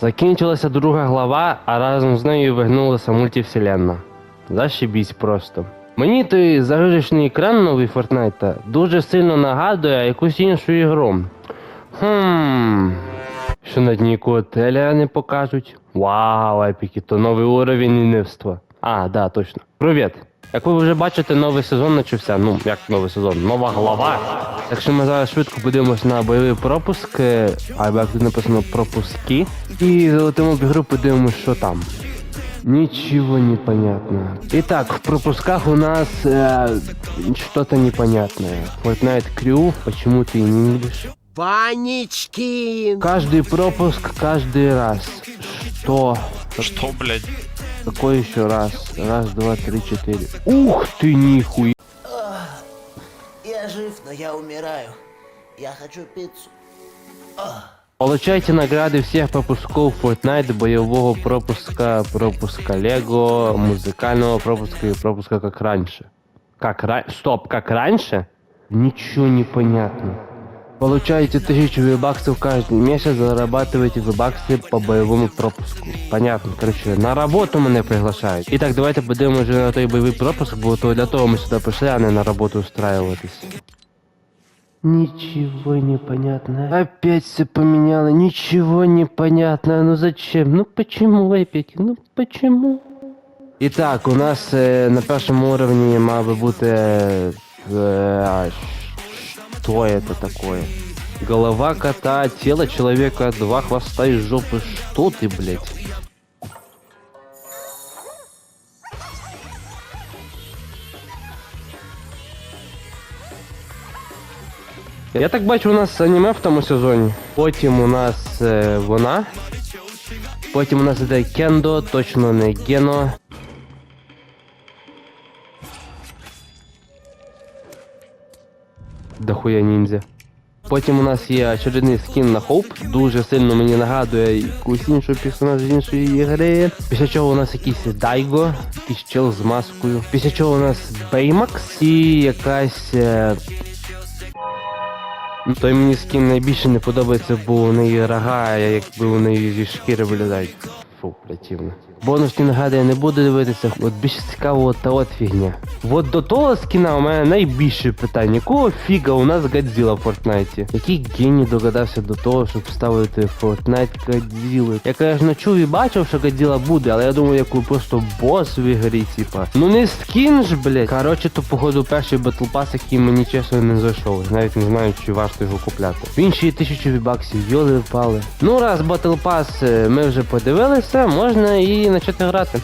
Закінчилася друга глава, а разом з нею вигнулася мультивселенна. Зашибісь просто. Мені той загружечний екран новий Fortnite дуже сильно нагадує якусь іншу ігру. Хм. Що на дні котеля не покажуть? Вау, епіки, то новий уровень лінивства. А, да, точно. Привіт! Як ви вже бачите, новий сезон почався. Ну, як новий сезон, нова глава. Так що ми зараз швидко подивимось на бойовий пропуск, е, або як тут написано пропуски. І залетимо в ігру, подивимось, що там. Ничего не понятно. Итак, в пропусках у нас э, что-то непонятное. Fortnite Crew, почему ты не видишь? Паничкин! Каждый пропуск каждый раз. Что? Что, блядь? Какой еще раз? Раз, два, три, четыре. Ух ты, нихуя! Я жив, но я умираю. Я хочу пиццу. Получайте награды всех пропусков Fortnite, боевого пропуска, пропуска Лего, музыкального пропуска и пропуска как раньше. Как раньше? Стоп, как раньше? Ничего не понятно. Получаете тысячу вебаксов каждый месяц, зарабатываете вебаксы по боевому пропуску. Понятно, короче, на работу мене приглашають. І так, давайте подивимося вже на той бойовий пропуск, бо то для того ми сюди прийшли, а не на роботу устраиватись. Ничего не понятно. Опять все поменяло. Ничего не понятно. Ну зачем? Ну почему, эпики? Ну почему? Итак, у нас е, на першому уровні мав би бути. Е, а, что это такое? Голова кота, тело человека, два хвоста из жопы. Что ты, блядь? Я так бачу, у нас аніме в тому сезоні. Потім у нас е, вона. Потім у нас іде Кендо, точно не Гено. Дохуя ніндзя. Потім у нас є очередний скін на Хоуп, дуже сильно мені нагадує якусь іншу персонажа з іншої ігри. Після чого у нас якийсь Дайго, якийсь чел з маскою. Після чого у нас Беймакс і якась. Е... Ну, Той мені скін найбільше не подобається, бо у неї рога, якби у неї зі шкіри вилізають. Фу, противно. Бонусні нагадую, я не буду дивитися. От більше цікаво та от фігня. От до того скіна у мене найбільше питання. Якого фіга у нас Годзilla в Фортнайті? Який геній догадався до того, щоб вставити Fortnite Годзилли? Я, конечно, чув і бачив, що Годзilla буде, але я думаю, як просто бос в ігрі, типа. Ну не скін ж, блядь. Коротше, то походу перший Pass, який мені чесно не зайшов. Навіть не знаю, чи варто його купляти. Він ще й тисячу вібаксів, йоли впали. Ну раз Pass е, ми вже подивилися, можна і почати грати.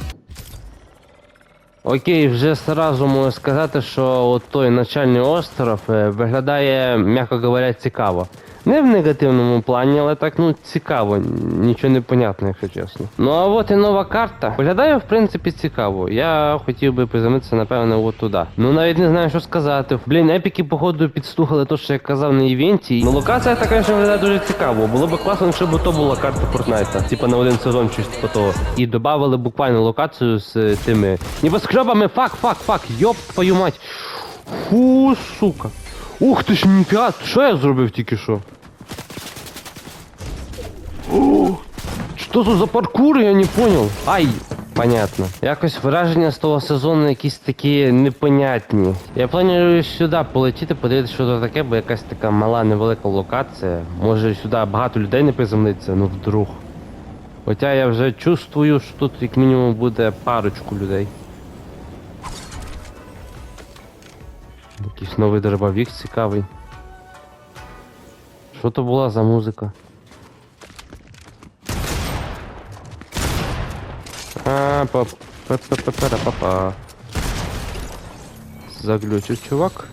Окей, вже сразу можу сказати, що от той начальний остров е, виглядає, м'яко говоря, цікаво. Не в негативному плані, але так ну цікаво, нічого не понятно, якщо чесно. Ну а от і нова карта. Виглядає в принципі цікаво. Я хотів би приземлитися, напевно, от туди. Ну навіть не знаю, що сказати. Блін, епіки, походу, підслухали те, що я казав на івенті. Ну локація така, що виглядає дуже цікаво. Було б класно, якщо б то була карта Фортнайта. Типа на один сезон щось типу того. І додавали буквально локацію з е, тими небоскребами. Фак, фак, фак, йоп твою мать. Фу, сука. Ух ти ж ніфіга, що я зробив тільки що? О, Що це за паркур, я не понял. Ай, понятно. Якось враження з того сезону якісь такі непонятні. Я планую сюди полетіти, подивитися, що це таке, бо якась така мала невелика локація. Може сюди багато людей не приземлиться, ну вдруг. Хоча я вже чувствую, що тут як мінімум буде парочку людей. Якийсь новий дробовик цікавий. Що то була за музика? А, па па па па па па па Заглючив чувак.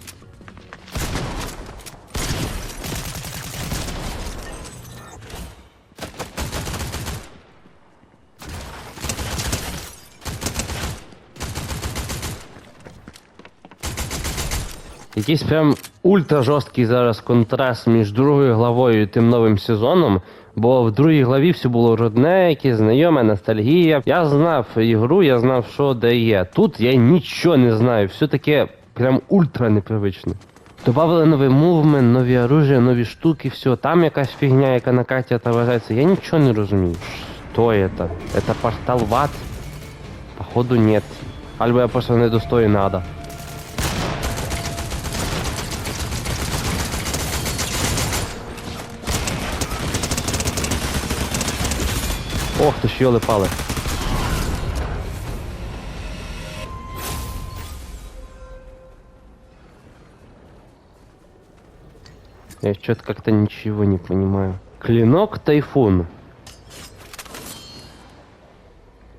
Якийсь прям ультра жорсткий зараз контраст між другою главою і тим новим сезоном. Бо в другій главі все було родне, якесь знайоме, ностальгія. Я знав ігру, я знав, що де є. Тут я нічого не знаю, все таке прям ультра непривичне. Добавили новий мувмент, нові оружия, нові штуки, все. Там якась фігня, яка на карті отображається. Я нічого не розумію. Що это? Это портал в ад? Походу нет. Альбо я просто недостойний ада. Ох ти ж йоли пали. Я что-то как-то ничего не понимаю. Клинок Тайфун.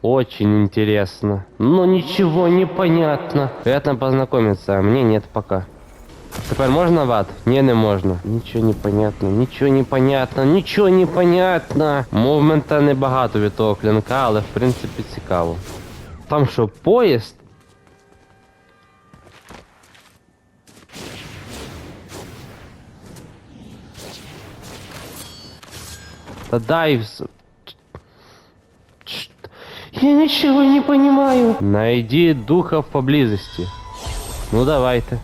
Очень интересно. Но ничего не понятно. Приятно познакомиться, а мне нет пока. Теперь можно в ад? Не, можна. Нічого не понятно, нічого не понятно, нічого не понятно. Мувмента небагато від того клинка, але в принципі цікаво. Там що, поїзд? Да дай Я ничего не понимаю. Найди духов поблизости. Ну давайте.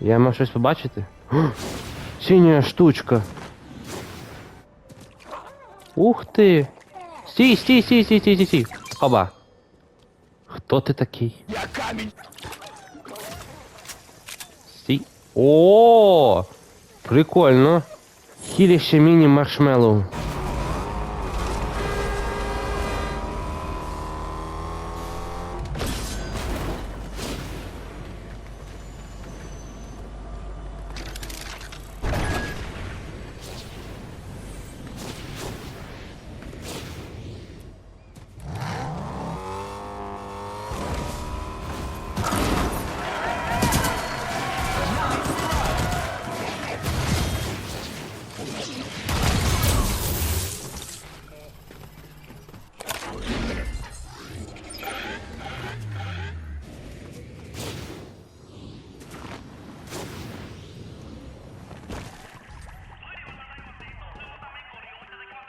Я маю щось побачити? О, Синя штучка. Ух ти. Стій, стій, стій, стій, стій, стій, стій. Хоба. Хто ти такий? Я камінь. Стій. О! Прикольно. Хіліще міні маршмеллоу.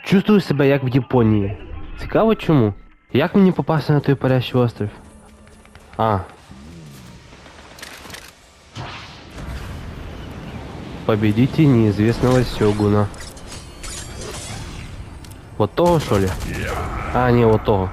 Чувствую себе як в Японії. Цікаво чому? Як мені попасти на той парящий острів? А. Победите неизвестного Сёгуна. Вот того, что ли? А, не, вот того.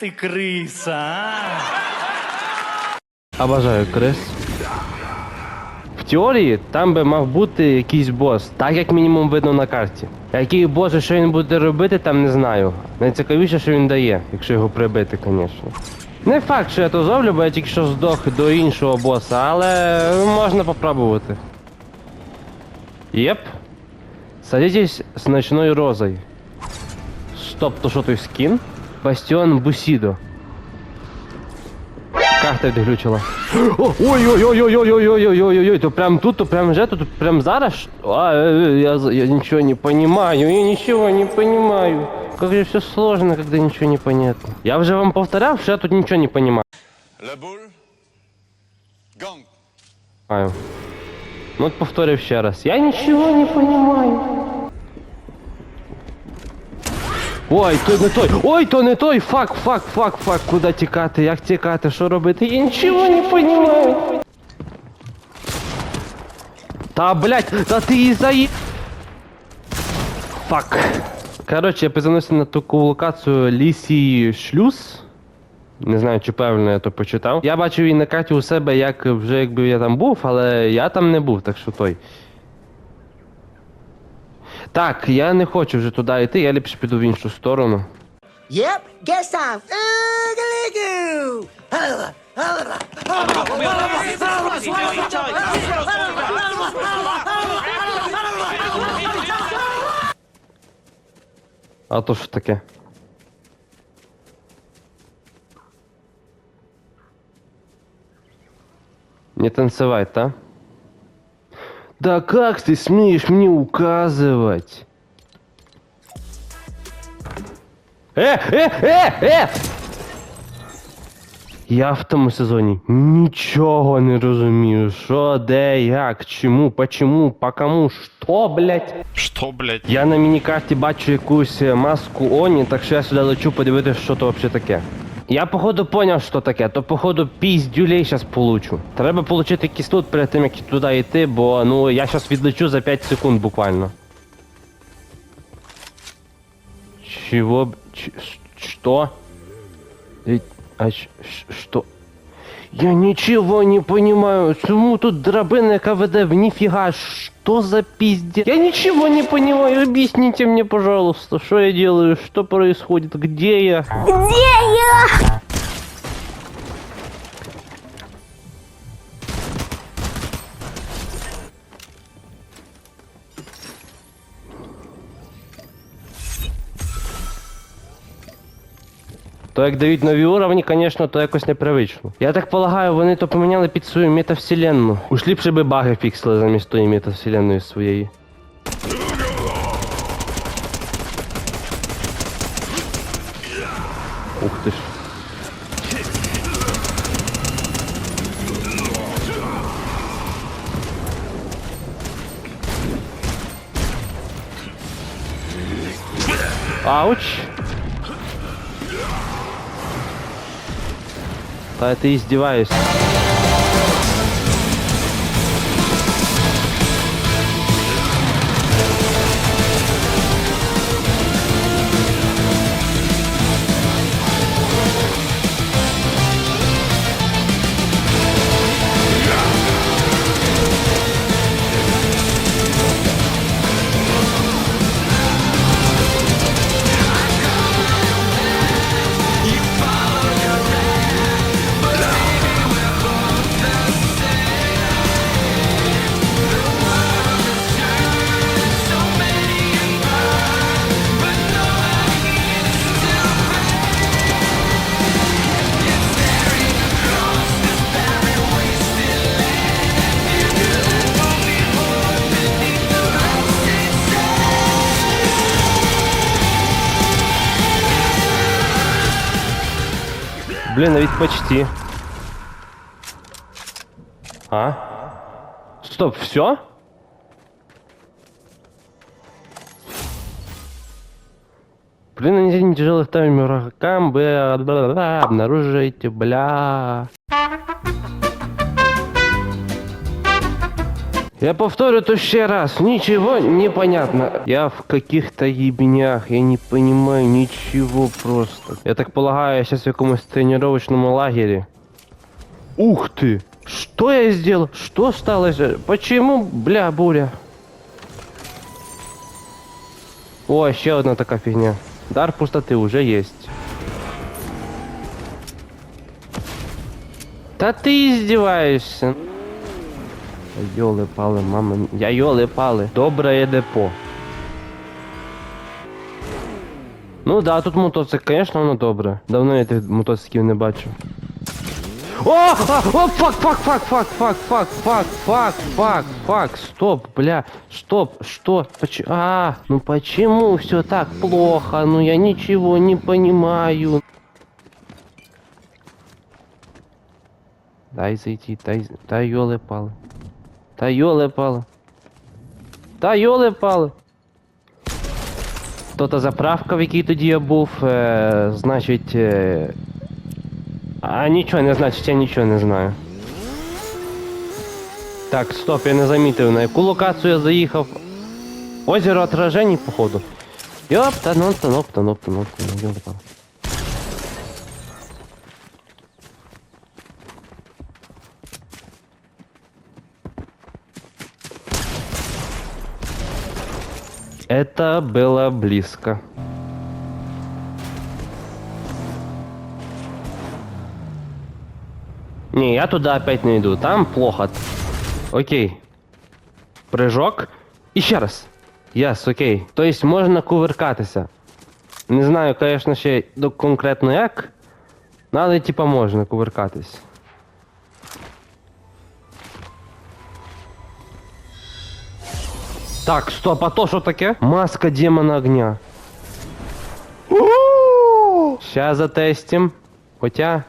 Ти криса, а? Обожаю крис. В теорії там би мав бути якийсь бос, так як мінімум видно на карті. Який бос і що він буде робити, там не знаю. Найцікавіше, що він дає, якщо його прибити, звісно. Не факт, що я то зроблю, бо я тільки що здох до іншого боса, але можна попробувати. Єп. Садитесь з ночною розою. Стоп, то що той скін? Бастіон Бусідо. Карта відглючила. Ой-ой-ой-ой-ой-ой-ой-ой-ой, то прям тут, то прям вже, тут прям зараз? А, э, э, я, за- я ничего не понимаю, я ничего не понимаю. Как же все сложно, когда ничего не понятно. Я уже вам повторял, что я тут ничего не понимаю. La boule. Gang. Ну от повторив ще раз. Я ничего не понимаю. Ой, то не той. Ой, то не той. Фак, фак, фак, фак. Куди тікати? Як тікати? Що робити? Я нічого не розумію. Та, блядь, та ти і заї... Фак. Коротше, я приземлився на таку локацію Лісій Шлюз. Не знаю, чи правильно я то почитав. Я бачив її на карті у себе, як вже якби я там був, але я там не був, так що той. Так, я не хочу вже туди йти, я ліпше піду в іншу сторону. Yep, guess time. Oogaloo! А то що таке? Не танцевать, да? Да как ты смеешь мне указывать? Э, э, э, э! Я в тому сезоні нічого не розумію. Що, де, як, чому, почему, по кому, що, блять? Что, блядь? Я на мінікарті бачу якусь е, маску Оні, так що я сюди лечу подивитися, що то взагалі таке. Я походу поняв, що таке, то походу піздюлей зараз получу. Треба получити кислот перед тим, як туди йти, бо ну я зараз відлечу за 5 секунд буквально. Чего? б- Что? А ч-? Я ничего не понимаю. Чему тут драбина, яка веде в нифига? Что за пиздец? Я ничего не понимаю. Объясните мне, пожалуйста, что я делаю, что происходит, где я? То як дають нові уровні, звісно, то якось непривично. Я так полагаю, вони то поміняли під свою метавселенну. Уж ліпше би баги фіксили замість тої метавселенної своєї. Ух ти ж. Ауч! Да ты издеваешься. Блин, а ведь почти. А? Стоп, все? При нанесении тяжелых травм врагам вы обнаружите, бля. Я повторю то ще раз, ничего не понятно. Я в каких-то ебнях, я не понимаю ничего просто. Я так полагаю, я сейчас в якомусь тренировочном лагере. Ух ты! Что я сделал? Что стало? Почему, бля, буря? О, еще одна такая фигня. Дар пустоты уже есть. Да ты издеваешься. Йоли пали, мама. Я йоли пали. Добре депо. Ну да, тут мотоцикл, конечно, воно добре. Давно я тих мотоциклів не бачу. О! А, о, фак, фак, фак, фак, фак, фак, фак, фак, фак, фак, стоп, бля, стоп, что, почему, а, ну почему все так плохо, ну я ничего не понимаю. Дай зайти, дай, дай ёлы палы. Та йоли пали. Та йоли пали. то заправка, в якій тоді я був. Е, значить. Е, а нічого не значить, я нічого не знаю. Так, стоп, я не замітив, на яку локацію я заїхав. Озеро отражений, походу. Йопта, ну та ну та ну та ну та ну Это было близко. Не, я туда опять не иду. Там плохо. Окей. Прыжок. І ще раз. Яс, окей. Тобто можна кувиркатися. Не знаю, звісно, ще до- конкретно ну, Але типа можна кувиркатись. Так, стоп, а то що таке? Маска демона огня. Ща затестим. Хоча.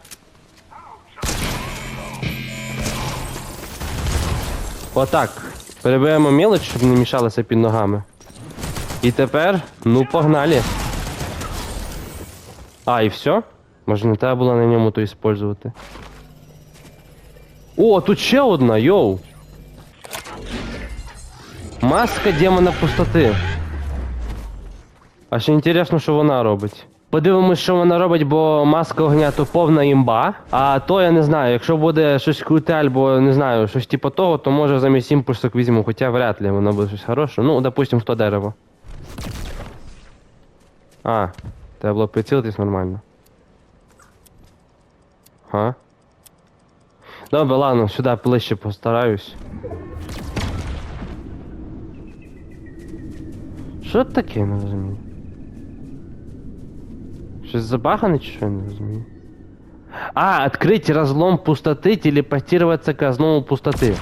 Отак. Переберемо мелоч, щоб не мішалося під ногами. І тепер, ну погнали. А, і все? Може не треба було на ньому то использувати. О, тут ще одна, йоу. Маска демона пустоти. А ще інтересно, що вона робить. Подивимось, що вона робить, бо маска огня то повна імба. А то я не знаю, якщо буде щось круте, або не знаю, щось типу того, то може замість імпульсок візьму, хоча вряд ли воно буде щось хороше. Ну, допустим, в то дерево. А, треба було прицілитись нормально. Га? Добре, ладно, сюди ближче постараюсь. Що це таке, не розумію? Щось забагане чи що я не розумію? А, открыть разлом пустоты, телепортироваться к разлому пустоты.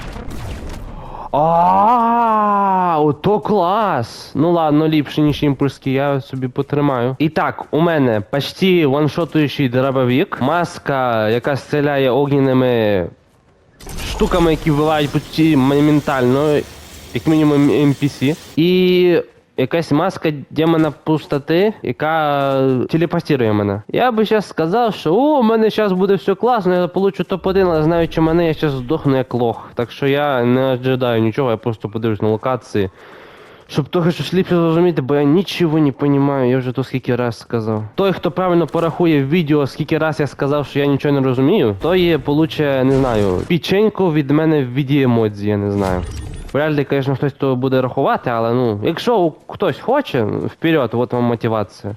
А, ото клас! Ну ладно, ліпше, ніж імпульський, я собі потримаю. І так, у мене почти ваншотуючий дробовик, маска, яка стріляє огненними штуками, які вбивають почти моментально, як мінімум NPC. І якась маска демона пустоти, яка телепортує мене. Я би зараз сказав, що о, у мене зараз буде все класно, я получу топ-1, але знаючи мене, я зараз здохну як лох. Так що я не ожидаю нічого, я просто подивлюсь на локації. Щоб трохи щось ліпше зрозуміти, бо я нічого не розумію, я вже то скільки раз сказав. Той, хто правильно порахує в відео, скільки раз я сказав, що я нічого не розумію, той получе, не знаю, печеньку від мене в віді емодзі, я не знаю. Вряд ли, звісно, хтось то буде рахувати, але ну, якщо хтось хоче, вперед, от вам мотивація.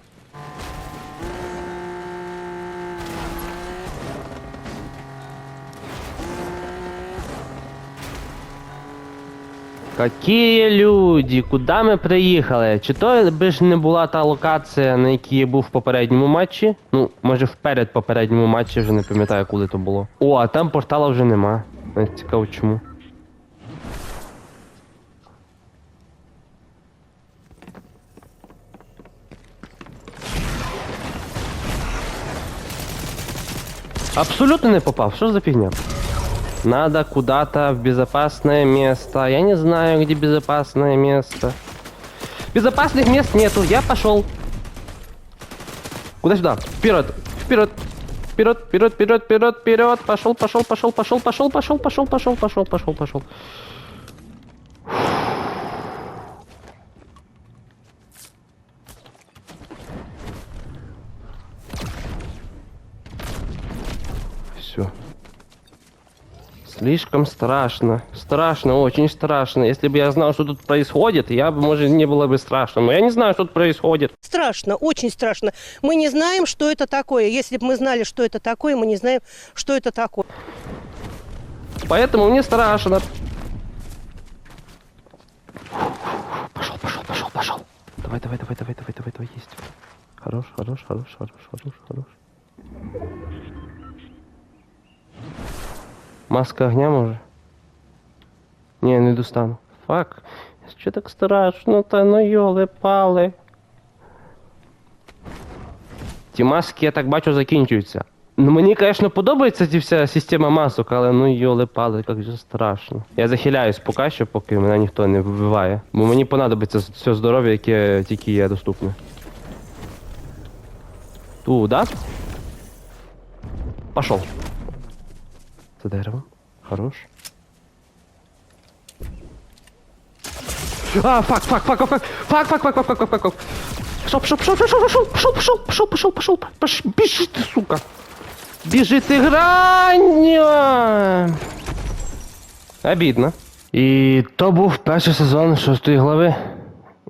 Какие люди? Куди ми приїхали? Чи то би ж не була та локація, на якій я був в попередньому матчі? Ну, може вперед попередньому матчі, вже не пам'ятаю, коли то було. О, а там портала вже нема. Цікаво чому. Абсолютно не попав. Что за фигня? Надо куда-то в безопасное место. Я не знаю, где безопасное место. Безопасных мест нету. Я пошел. Куда сюда? Вперед! Вперед! Вперед, вперед, вперед, вперед, вперед! Пошел, пошел, пошел, пошел, пошел, пошел, пошел, пошел, пошел, пошел, пошел. Все. Слишком страшно. Страшно, очень страшно. Если бы я знал, что тут происходит, я бы, может, не было бы страшно. Но я не знаю, что тут происходит. Страшно, очень страшно. Мы не знаем, что это такое. Если бы мы знали, что это такое, мы не знаем, что это такое. Поэтому мне страшно. Пошел, пошел, пошел, пошел. Давай, давай, давай, давай, давай, давай, давай, есть. Хорош, хорош, хорош, хорош, хорош, хорош. Маска огня може? Ні, не достану. Фак. Що так страшно, та ну йоли пали. Ті маски, я так бачу, закінчуються. Ну мені, звісно, подобається ця вся система масок, але ну йоли пали, як же страшно. Я захиляюсь поки що, поки мене ніхто не вбиває. Бо мені понадобиться все здоров'я, яке тільки є доступне. Туда. Пошел. За деревом. Хорош. А, фак, фак, фак, фак, фак, фак, фак, фак, фак, фак, фак, фак. Пошел, пошел, пошел, пошел, пошел, пошел, пошел, пошел, пошел, пошел, пошел, бежи ты, сука. Бежи ты, граня. Обідно. І то був перший сезон шостої глави.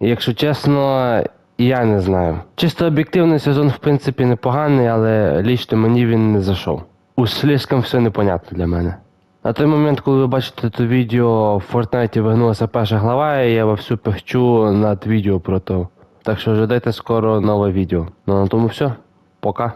Якщо чесно, я не знаю. Чисто об'єктивний сезон, в принципі, непоганий, але лічно мені він не зайшов. У слізкам все непонятно для мене. На той момент, коли ви бачите це відео, в Фортнайті вигнулася перша глава, і я вовсю пихчу над відео про то. Так що ожидайте скоро нове відео. Ну на тому все. Пока.